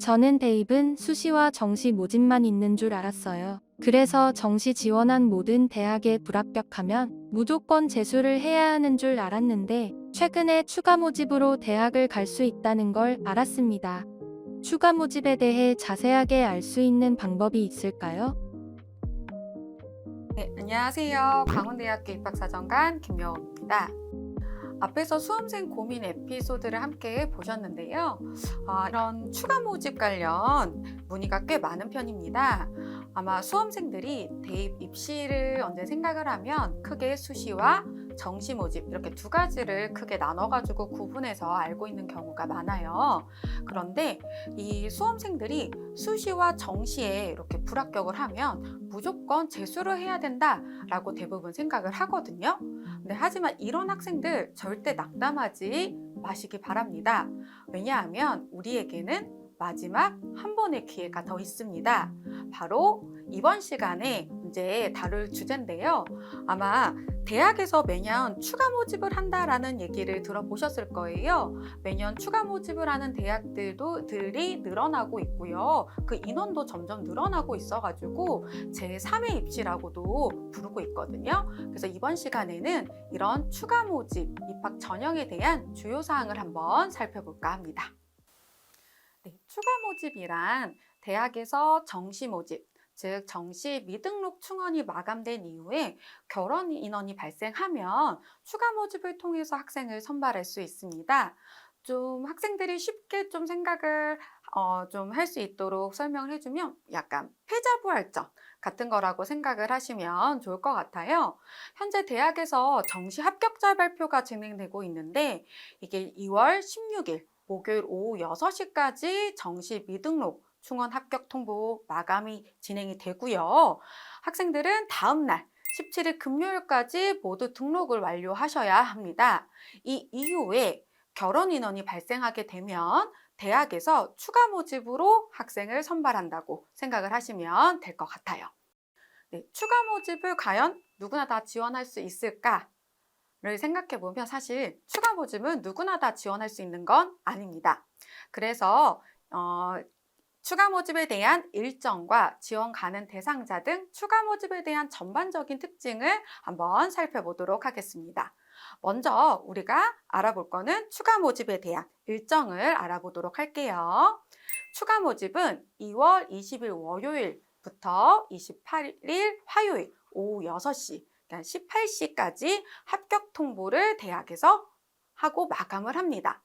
저는 대입은 수시와 정시 모집만 있는 줄 알았어요. 그래서 정시 지원한 모든 대학에 불합격하면 무조건 재수를 해야 하는 줄 알았는데 최근에 추가 모집으로 대학을 갈 수 있다는 걸 알았습니다. 추가 모집에 대해 자세하게 알 수 있는 방법이 있을까요? 네, 안녕하세요. 강원대학교 입학사정관 김여우입니다. 앞에서 수험생 고민 에피소드를 함께 보셨는데요. 아, 이런 추가 모집 관련 문의가 꽤 많은 편입니다. 아마 수험생들이 대입 입시를 언제 생각을 하면 크게 수시와 정시 모집 이렇게 두 가지를 크게 나눠가지고 구분해서 알고 있는 경우가 많아요. 그런데 이 수험생들이 수시와 정시에 이렇게 불합격을 하면 무조건 재수를 해야 된다라고 대부분 생각을 하거든요. 근데 하지만 이런 학생들 절대 낙담하지 마시기 바랍니다. 왜냐하면 우리에게는 마지막 한 번의 기회가 더 있습니다. 바로 이번 시간에 이제 다룰 주제인데요. 아마 대학에서 매년 추가 모집을 한다라는 얘기를 들어보셨을 거예요. 매년 추가 모집을 하는 대학들도 들이 늘어나고 있고요. 그 인원도 점점 늘어나고 있어가지고 제 3의 입시라고도 부르고 있거든요. 그래서 이번 시간에는 이런 추가 모집 입학 전형에 대한 주요 사항을 한번 살펴볼까 합니다. 네, 추가 모집이란 대학에서 정시 모집, 즉 정시 미등록 충원이 마감된 이후에 결혼 인원이 발생하면 추가 모집을 통해서 학생을 선발할 수 있습니다. 좀 학생들이 쉽게 좀 생각을 어, 좀 할 수 있도록 설명을 해주면 약간 패자부활전 같은 거라고 생각을 하시면 좋을 것 같아요. 현재 대학에서 정시 합격자 발표가 진행되고 있는데 이게 2월 16일 목요일 오후 6시까지 정시 미등록 충원 합격 통보 마감이 진행이 되고요. 학생들은 다음 날 17일 금요일까지 모두 등록을 완료하셔야 합니다. 이 이후에 결혼 인원이 발생하게 되면 대학에서 추가 모집으로 학생을 선발한다고 생각을 하시면 될 것 같아요. 네, 추가 모집을 과연 누구나 다 지원할 수 있을까? 를 생각해 보면 사실 추가 모집은 누구나 다 지원할 수 있는 건 아닙니다. 그래서 어, 추가 모집에 대한 일정과 지원 가능 대상자 등 추가 모집에 대한 전반적인 특징을 한번 살펴보도록 하겠습니다. 먼저 우리가 알아볼 거는 추가 모집에 대한 일정을 알아보도록 할게요. 추가 모집은 2월 20일 월요일부터 28일 화요일 오후 6시, 그러니까 18시까지 합격 통보를 대학에서 하고 마감을 합니다.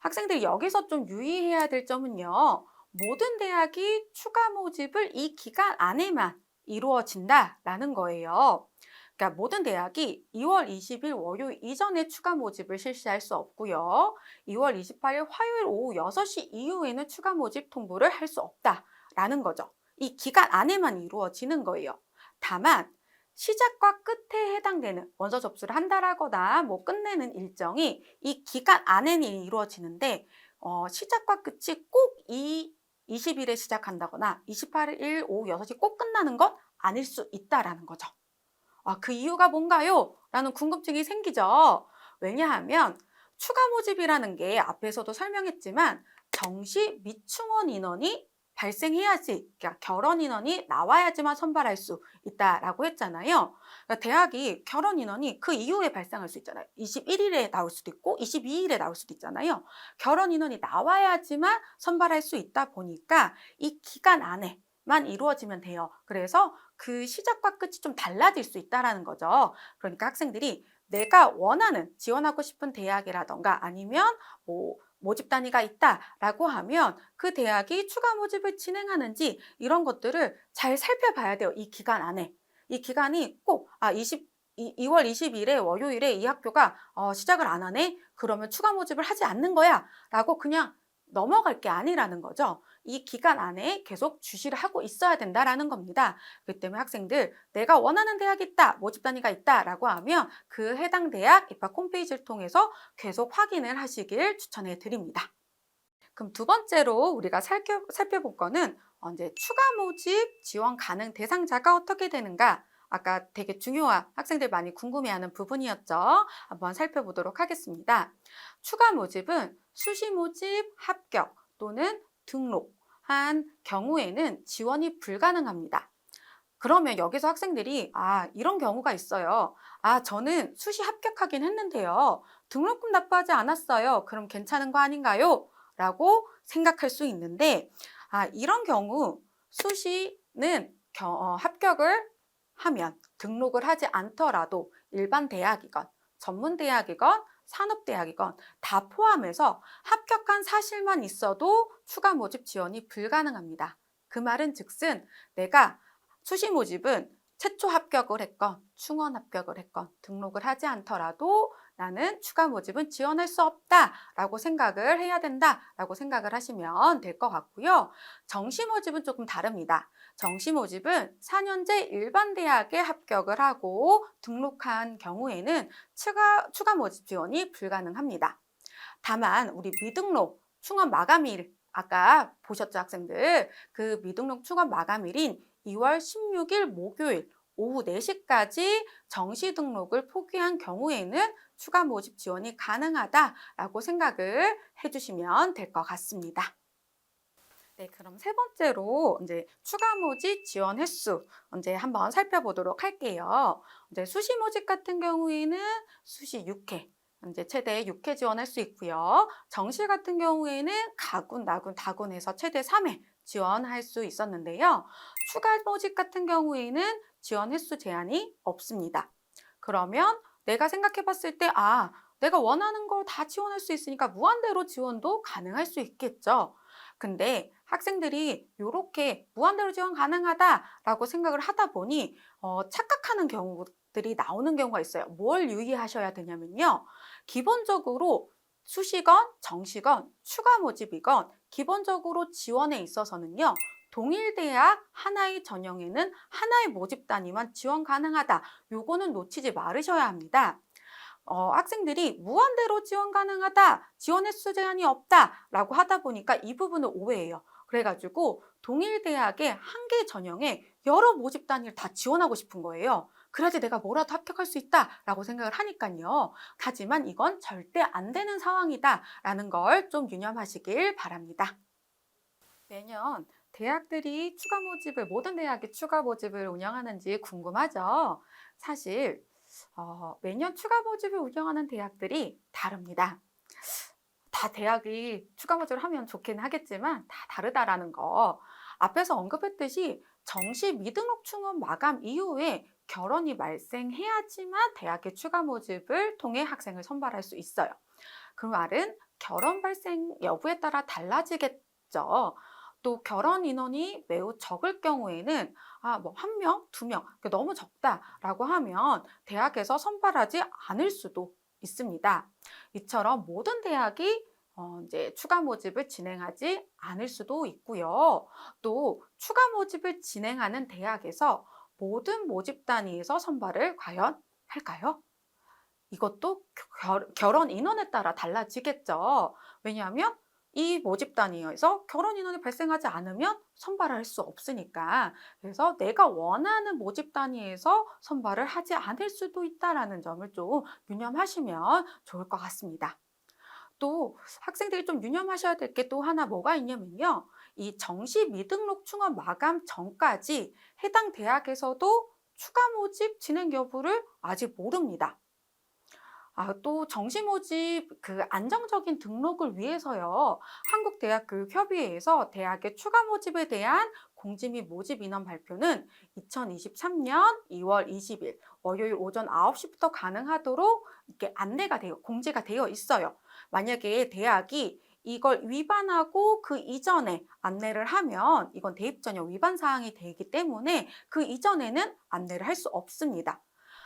학생들이 여기서 좀 유의해야 될 점은요. 모든 대학이 추가 모집을 이 기간 안에만 이루어진다라는 거예요. 그러니까 모든 대학이 2월 20일 월요일 이전에 추가 모집을 실시할 수 없고요. 2월 28일 화요일 오후 6시 이후에는 추가 모집 통보를 할 수 없다라는 거죠. 이 기간 안에만 이루어지는 거예요. 다만 시작과 끝에 해당되는 원서 접수를 한다라거나 뭐 끝내는 일정이 이 기간 안에는 이루어지는데 어, 시작과 끝이 꼭 이 20일에 시작한다거나 28일 오후 6시 꼭 끝나는 건 아닐 수 있다라는 거죠. 아, 그 이유가 뭔가요? 라는 궁금증이 생기죠. 왜냐하면 추가 모집이라는 게 앞에서도 설명했지만 정시 미충원 인원이 발생해야지, 그러니까 결혼 인원이 나와야지만 선발할 수 있다라고 했잖아요. 그러니까 대학이 결혼 인원이 그 이후에 발생할 수 있잖아요. 21일에 나올 수도 있고 22일에 나올 수도 있잖아요. 결혼 인원이 나와야지만 선발할 수 있다 보니까 이 기간 안에 만 이루어지면 돼요. 그래서 그 시작과 끝이 좀 달라질 수 있다라는 거죠. 그러니까 학생들이 내가 원하는 지원하고 싶은 대학이라던가 아니면 뭐 모집 단위가 있다라고 하면 그 대학이 추가 모집을 진행하는지 이런 것들을 잘 살펴봐야 돼요. 이 기간 안에. 이 기간이 꼭, 아, 20, 2, 월 20일에 월요일에 이 학교가 어, 시작을 안 하네? 그러면 추가 모집을 하지 않는 거야. 라고 그냥 넘어갈 게 아니라는 거죠. 이 기간 안에 계속 주시를 하고 있어야 된다라는 겁니다. 그렇기 때문에 학생들 내가 원하는 대학이 있다, 모집 단위가 있다라고 하면 그 해당 대학 입학 홈페이지를 통해서 계속 확인을 하시길 추천해 드립니다. 그럼 두 번째로 우리가 살펴, 살펴볼 거는 이제 추가 모집 지원 가능 대상자가 어떻게 되는가 아까 되게 중요한 학생들 많이 궁금해하는 부분이었죠. 한번 살펴보도록 하겠습니다. 추가 모집은 수시 모집 합격 또는 등록한 경우에는 지원이 불가능합니다. 그러면 여기서 학생들이 아 이런 경우가 있어요. 아 저는 수시 합격하긴 했는데요. 등록금 납부하지 않았어요. 그럼 괜찮은 거 아닌가요? 라고 생각할 수 있는데 아 이런 경우 수시는 겨- 어, 합격을 하면 등록을 하지 않더라도 일반 대학이건 전문 대학이건 산업대학이건 다 포함해서 합격한 사실만 있어도 추가 모집 지원이 불가능합니다. 그 말은 즉슨 내가 수시 모집은 최초 합격을 했건 충원 합격을 했건 등록을 하지 않더라도 나는 추가 모집은 지원할 수 없다 라고 생각을 해야 된다 라고 생각을 하시면 될 것 같고요. 정시 모집은 조금 다릅니다. 정시 모집은 4년제 일반 대학에 합격을 하고 등록한 경우에는 추가, 추가 모집 지원이 불가능합니다. 다만 우리 미등록 충원 마감일 아까 보셨죠 학생들 그 미등록 충원 마감일인 2월 16일 목요일 오후 4시까지 정시 등록을 포기한 경우에는 추가 모집 지원이 가능하다라고 생각을 해주시면 될 것 같습니다. 네, 그럼 세 번째로 이제 추가 모집 지원 횟수 이제 한번 살펴보도록 할게요. 이제 수시 모집 같은 경우에는 수시 6회 이제 최대 6회 지원할 수 있고요. 정시 같은 경우에는 가군, 나군, 다군에서 최대 3회 지원할 수 있었는데요. 추가 모집 같은 경우에는 지원 횟수 제한이 없습니다. 그러면 내가 생각해 봤을 때, 아, 내가 원하는 걸 다 지원할 수 있으니까 무한대로 지원도 가능할 수 있겠죠. 근데 학생들이 이렇게 무한대로 지원 가능하다라고 생각을 하다 보니 어, 착각하는 경우들이 나오는 경우가 있어요. 뭘 유의하셔야 되냐면요. 기본적으로 수시건, 정시건, 추가 모집이건 기본적으로 지원에 있어서는요. 동일 대학 하나의 전형에는 하나의 모집 단위만 지원 가능하다. 요거는 놓치지 말으셔야 합니다. 어, 학생들이 무한대로 지원 가능하다, 지원 횟수 제한이 없다 라고 하다 보니까 이 부분을 오해해요. 그래가지고 동일 대학의 한 개 전형에 여러 모집 단위를 다 지원하고 싶은 거예요. 그래야지 내가 뭐라도 합격할 수 있다라고 생각을 하니까요. 하지만 이건 절대 안 되는 상황이다라는 걸 좀 유념하시길 바랍니다. 매년 대학들이 추가 모집을 모든 대학이 추가 모집을 운영하는지 궁금하죠. 사실 어, 매년 추가 모집을 운영하는 대학들이 다릅니다. 다 대학이 추가 모집을 하면 좋긴 하겠지만 다 다르다라는 거. 앞에서 언급했듯이 정시 미등록 충원 마감 이후에 결혼이 발생해야지만 대학의 추가 모집을 통해 학생을 선발할 수 있어요. 그 말은 결혼 발생 여부에 따라 달라지겠죠. 또 결혼 인원이 매우 적을 경우에는 아, 뭐 한 명, 두 명, 너무 적다라고 하면 대학에서 선발하지 않을 수도 있습니다. 이처럼 모든 대학이 어, 이제 추가 모집을 진행하지 않을 수도 있고요. 또 추가 모집을 진행하는 대학에서 모든 모집 단위에서 선발을 과연 할까요? 이것도 결, 결혼 인원에 따라 달라지겠죠. 왜냐하면 이 모집 단위에서 결혼 인원이 발생하지 않으면 선발을 할 수 없으니까 그래서 내가 원하는 모집 단위에서 선발을 하지 않을 수도 있다라는 점을 좀 유념하시면 좋을 것 같습니다. 또 학생들이 좀 유념하셔야 될 게 또 하나 뭐가 있냐면요. 이 정시 미등록 충원 마감 전까지 해당 대학에서도 추가 모집 진행 여부를 아직 모릅니다. 아, 또 정시 모집 그 안정적인 등록을 위해서요. 한국대학교육협의회에서 대학의 추가 모집에 대한 공지 및 모집 인원 발표는 2023년 2월 20일 월요일 오전 9시부터 가능하도록 이렇게 안내가 되어 공지가 되어 있어요. 만약에 대학이 이걸 위반하고 그 이전에 안내를 하면 이건 대입 전형 위반 사항이 되기 때문에 그 이전에는 안내를 할 수 없습니다.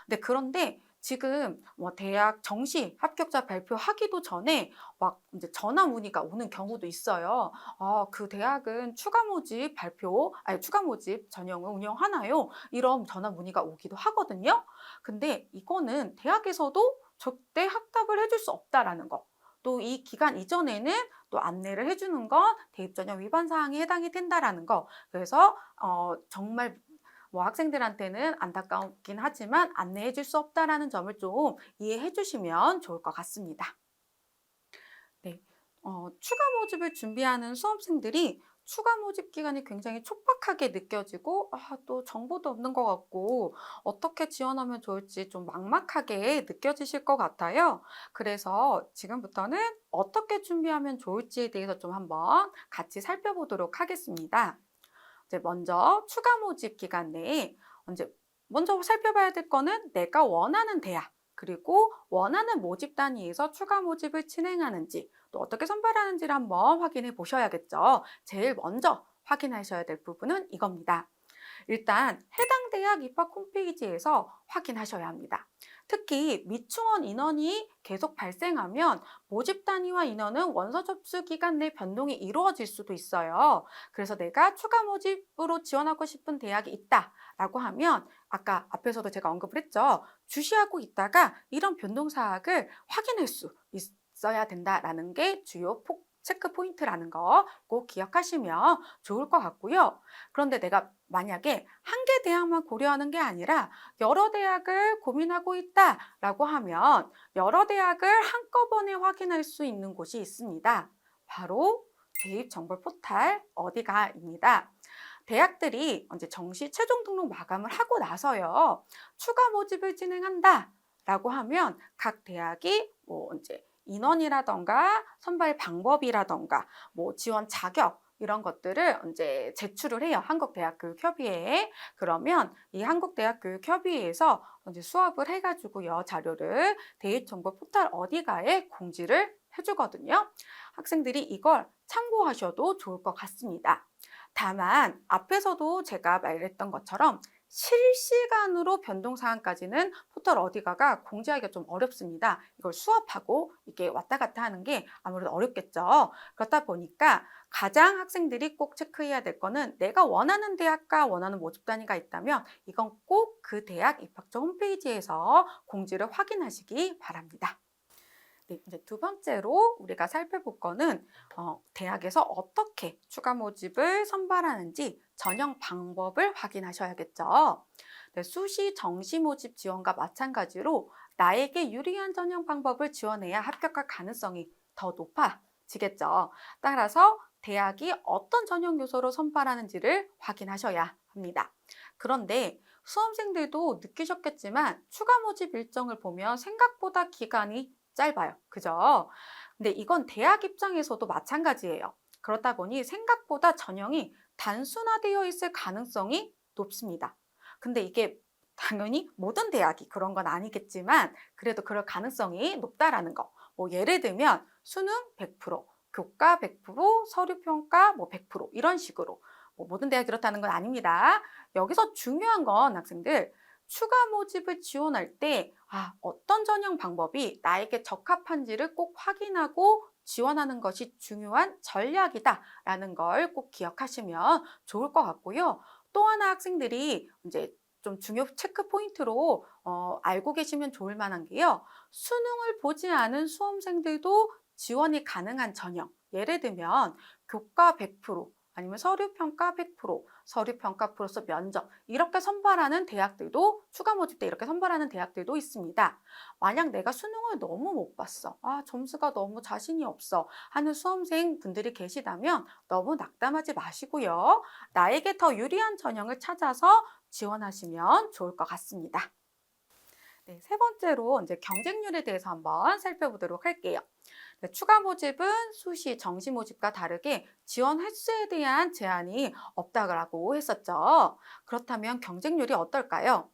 네, 그런데 지금 뭐 대학 정시 합격자 발표하기도 전에 막 이제 전화 문의가 오는 경우도 있어요. 아, 그 대학은 추가 모집 발표, 아니 추가 모집 전형을 운영하나요? 이런 전화 문의가 오기도 하거든요. 근데 이거는 대학에서도 절대 확답을 해줄 수 없다라는 거. 또 이 기간 이전에는 또 안내를 해주는 건 대입 전형 위반 사항에 해당이 된다라는 거. 그래서 어, 정말 뭐 학생들한테는 안타깝긴 하지만 안내해 줄 수 없다라는 점을 좀 이해해 주시면 좋을 것 같습니다. 네. 어, 추가 모집을 준비하는 수험생들이 추가 모집 기간이 굉장히 촉박하게 느껴지고 아, 또 정보도 없는 것 같고 어떻게 지원하면 좋을지 좀 막막하게 느껴지실 것 같아요. 그래서 지금부터는 어떻게 준비하면 좋을지에 대해서 좀 한번 같이 살펴보도록 하겠습니다. 이제 먼저 추가 모집 기간 내에 이제 먼저 살펴봐야 될 거는 내가 원하는 대학 그리고 원하는 모집 단위에서 추가 모집을 진행하는지 또 어떻게 선발하는지를 한번 확인해 보셔야겠죠. 제일 먼저 확인하셔야 될 부분은 이겁니다. 일단 해당 대학 입학 홈페이지에서 확인하셔야 합니다. 특히 미충원 인원이 계속 발생하면 모집 단위와 인원은 원서 접수 기간 내 변동이 이루어질 수도 있어요. 그래서 내가 추가 모집으로 지원하고 싶은 대학이 있다라고 하면 아까 앞에서도 제가 언급을 했죠. 주시하고 있다가 이런 변동 사항을 확인할 수 있어야 된다라는 게 주요 폭 체크 포인트라는 거 꼭 기억하시면 좋을 것 같고요. 그런데 내가 만약에 한 개 대학만 고려하는 게 아니라 여러 대학을 고민하고 있다라고 하면 여러 대학을 한꺼번에 확인할 수 있는 곳이 있습니다. 바로 대입 정보 포탈 어디가입니다. 대학들이 이제 정시 최종 등록 마감을 하고 나서요. 추가 모집을 진행한다 라고 하면 각 대학이 뭐 이제 인원이라던가 선발 방법이라던가 뭐 지원 자격 이런 것들을 이제 제출을 해요. 한국대학교육협의회에. 그러면 이 한국대학교육협의회에서 이제 수업을 해가지고요. 자료를 대입정보 포털 어디가에 공지를 해주거든요. 학생들이 이걸 참고하셔도 좋을 것 같습니다. 다만 앞에서도 제가 말했던 것처럼 실시간으로 변동 사항까지는 포털 어디가가 공지하기가 좀 어렵습니다. 이걸 수업하고 이게 왔다 갔다 하는 게 아무래도 어렵겠죠. 그렇다 보니까 가장 학생들이 꼭 체크해야 될 거는 내가 원하는 대학과 원하는 모집 단위가 있다면 이건 꼭 그 대학 입학처 홈페이지에서 공지를 확인하시기 바랍니다. 네, 이제 두 번째로 우리가 살펴볼 거는 어, 대학에서 어떻게 추가 모집을 선발하는지 전형 방법을 확인하셔야겠죠. 네, 수시 정시 모집 지원과 마찬가지로 나에게 유리한 전형 방법을 지원해야 합격할 가능성이 더 높아지겠죠. 따라서 대학이 어떤 전형 요소로 선발하는지를 확인하셔야 합니다. 그런데 수험생들도 느끼셨겠지만 추가 모집 일정을 보면 생각보다 기간이 짧아요. 그죠? 근데 이건 대학 입장에서도 마찬가지예요. 그렇다 보니 생각보다 전형이 단순화되어 있을 가능성이 높습니다. 근데 이게 당연히 모든 대학이 그런 건 아니겠지만 그래도 그럴 가능성이 높다라는 거. 뭐 예를 들면 수능 100%, 교과 100%, 서류 평가 뭐 100% 이런 식으로 뭐 모든 대학이 그렇다는 건 아닙니다. 여기서 중요한 건 학생들 추가 모집을 지원할 때 아, 어떤 전형 방법이 나에게 적합한지를 꼭 확인하고 지원하는 것이 중요한 전략이다라는 걸 꼭 기억하시면 좋을 것 같고요. 또 하나 학생들이 이제 좀 중요 체크 포인트로 어, 알고 계시면 좋을 만한 게요. 수능을 보지 않은 수험생들도 지원이 가능한 전형. 예를 들면 교과 100%, 아니면 서류 평가 100%, 서류 평가 플러스 면접 이렇게 선발하는 대학들도 추가 모집 때 이렇게 선발하는 대학들도 있습니다. 만약 내가 수능을 너무 못 봤어. 아, 점수가 너무 자신이 없어. 하는 수험생 분들이 계시다면 너무 낙담하지 마시고요. 나에게 더 유리한 전형을 찾아서 지원하시면 좋을 것 같습니다. 네, 세 번째로 이제 경쟁률에 대해서 한번 살펴보도록 할게요. 네, 추가 모집은 수시 정시 모집과 다르게 지원 횟수에 대한 제한이 없다고 했었죠. 그렇다면 경쟁률이 어떨까요?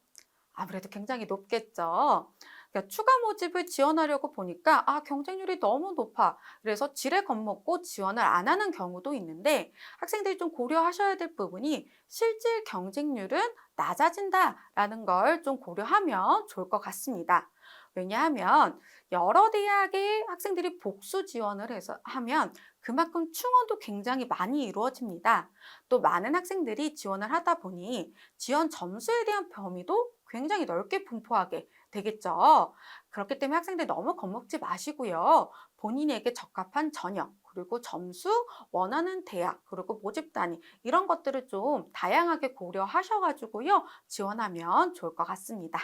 아무래도 굉장히 높겠죠. 그러니까 추가 모집을 지원하려고 보니까 아 경쟁률이 너무 높아. 그래서 지레 겁먹고 지원을 안 하는 경우도 있는데 학생들이 좀 고려하셔야 될 부분이 실질 경쟁률은 낮아진다라는 걸 좀 고려하면 좋을 것 같습니다. 왜냐하면 여러 대학의 학생들이 복수 지원을 해서 하면 그만큼 충원도 굉장히 많이 이루어집니다. 또 많은 학생들이 지원을 하다 보니 지원 점수에 대한 범위도 굉장히 넓게 분포하게 되겠죠. 그렇기 때문에 학생들 너무 겁먹지 마시고요. 본인에게 적합한 전형, 그리고 점수, 원하는 대학, 그리고 모집 단위 이런 것들을 좀 다양하게 고려하셔가지고요. 지원하면 좋을 것 같습니다.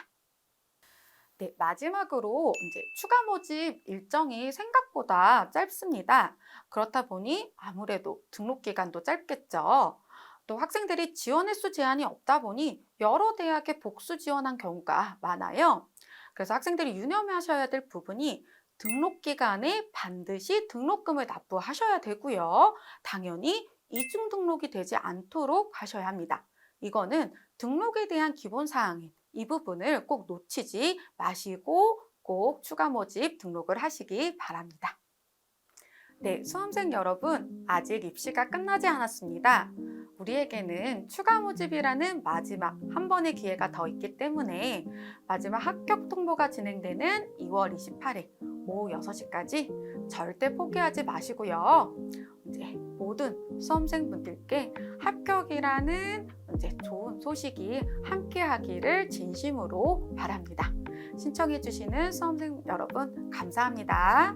네, 마지막으로 이제 추가 모집 일정이 생각보다 짧습니다. 그렇다 보니 아무래도 등록 기간도 짧겠죠. 또 학생들이 지원 횟수 제한이 없다 보니 여러 대학에 복수 지원한 경우가 많아요. 그래서 학생들이 유념하셔야 될 부분이 등록 기간에 반드시 등록금을 납부하셔야 되고요. 당연히 이중 등록이 되지 않도록 하셔야 합니다. 이거는 등록에 대한 기본 사항인 이 부분을 꼭 놓치지 마시고 꼭 추가 모집 등록을 하시기 바랍니다. 네, 수험생 여러분, 아직 입시가 끝나지 않았습니다. 우리에게는 추가 모집이라는 마지막 한 번의 기회가 더 있기 때문에 마지막 합격 통보가 진행되는 2월 28일 오후 6시까지 절대 포기하지 마시고요. 이제 모든 수험생분들께 합격이라는 이제 좋은 소식이 함께 하기를 진심으로 바랍니다. 신청해 주시는 수험생 여러분 감사합니다.